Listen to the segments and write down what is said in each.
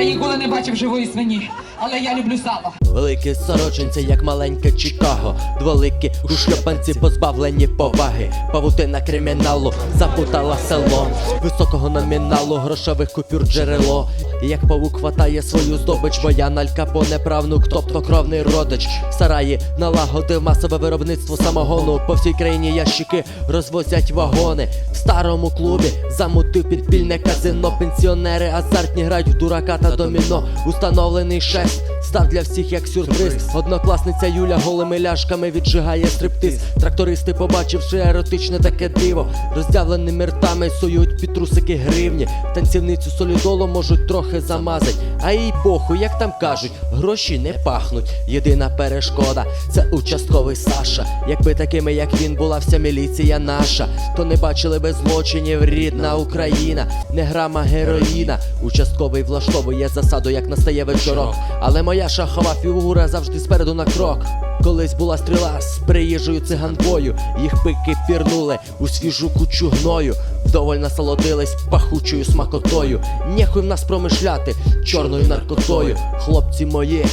Я ніколи не бачив живої свині, але я люблю сало. Великі сорочинці, як маленьке Чикаго. Дволикі у шльопанці позбавлені поваги. Павутина криміналу запутала село. Високого номіналу, грошових купюр джерело. Як павук хватає свою здобич, бо я Аль Капоне правнук, тобто кровний родич. В сараї налагодив масове виробництво самогону. По всій країні ящики розвозять вагони. В старому клубі замутив підпільне казино. Пенсіонери азартні грають в дурака та доміно. Установлений шест став для всіх як сюрприз. Однокласниця Юля голими ляшками віджигає стриптиз. Трактористи, побачивши еротичне таке диво, роздявленими ртами сують під трусики гривні. Танцівницю солідолу можуть трохи замазать. А їй похуй, як там кажуть, гроші не пахнуть. Єдина перешкода це участковий Саша. Якби такими, як він, була вся міліція наша, то не бачили би злочинів рідна Україна, не грама героїна. Участковий влаштовує засаду, як настає вечорок. Але моя шахова фігура завжди спереду на крок. Колись була стріла з приїжджою циганбою, їх пики пірнули у свіжу кучу гною, вдоволь насолодились пахучою смакотою. Нехуй в нас промишляти чорною наркотою. Хлопці мої,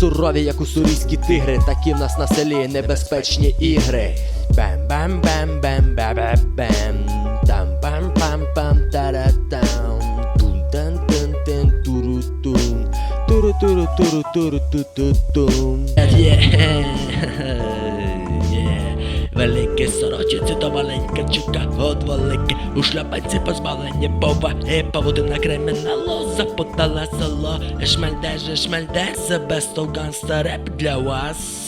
сурові, як уссурійські тигри, такі в нас на селі небезпечні ігри. бам туру туру туру ту ту тум Велике сорочиці то маленька чука, от велике у шляпаці позбавлення і поводина криміналу запутала село, шмальде же шмальде, себе гангста реп для вас.